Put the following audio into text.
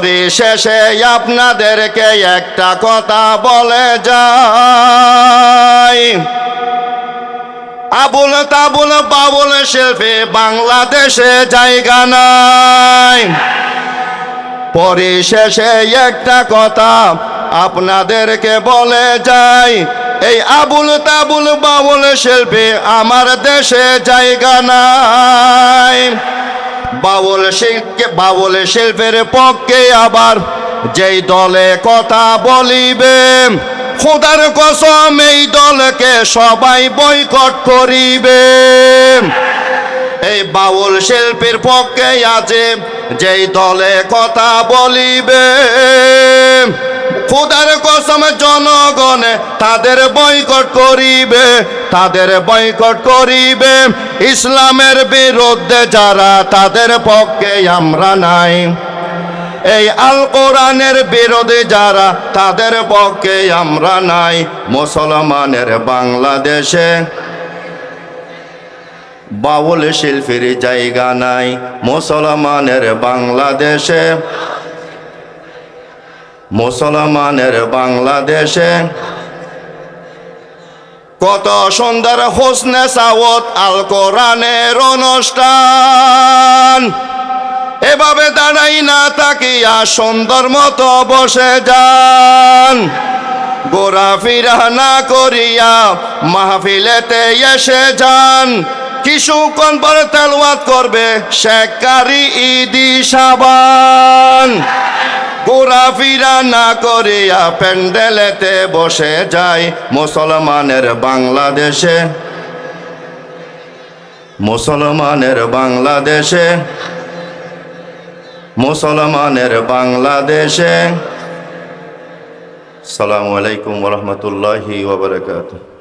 পরিশেষে আপনাদেরকে একটা কথা বলে যাই। আবুল তাবুল বাবুল শিল্পে বাংলাদেশে জায়গা নাই। পরিশেষে একটা কথা আপনাদেরকে বলে যাই, এই আবুল তাবুল বাবুল শিল্পে আমার দেশে জায়গা নাই। বাউল শিল্পকে, বাউল শিল্পের পক্ষে আবার যেই দলে কথা বলিবে, খোদার কসম এই দলকে সবাই বয়কট করিবে। এই বাউল শিল্পীর পক্ষে আছে যেই দলে কথা বলিবে খুদার কসম জনগণে তাদের বয়কট করিবে, তাদের বয়কট করিবে। ইসলামের বিরুদ্ধে যারা তাদের পক্ষে আমরা নাই, এই আল কোরআনের বিরোধী যারা তাদের পক্ষে আমরা নাই, মুসলমানের বাংলাদেশে বাউল শিল্পীর জায়গা নাই, মুসলমানের বাংলাদেশে মুসলমানের বাংলাদেশে। কত সুন্দর হোসনে সাওত আল কোরআনের অনুষ্ঠান। এভাবে দাঁড়াই না তাকিয়া সুন্দর মতো বসে যান। ঘোরাফিরা না করিয়া মাহফিলেতে এসে যান। কিছুক্ষণ পরে তেলওয়াত করবে শেখারি ইদি সাবান। ঘোরাফিরা না করিয়া প্যান্ডেলেতে বসে যায় মুসলমানের বাংলাদেশে। মুসলমানের বাংলাদেশে। মুসলমানের বাংলাদেশে। সালামু আলাইকুম রহমতুল্লাহি ওবরাকাতুহ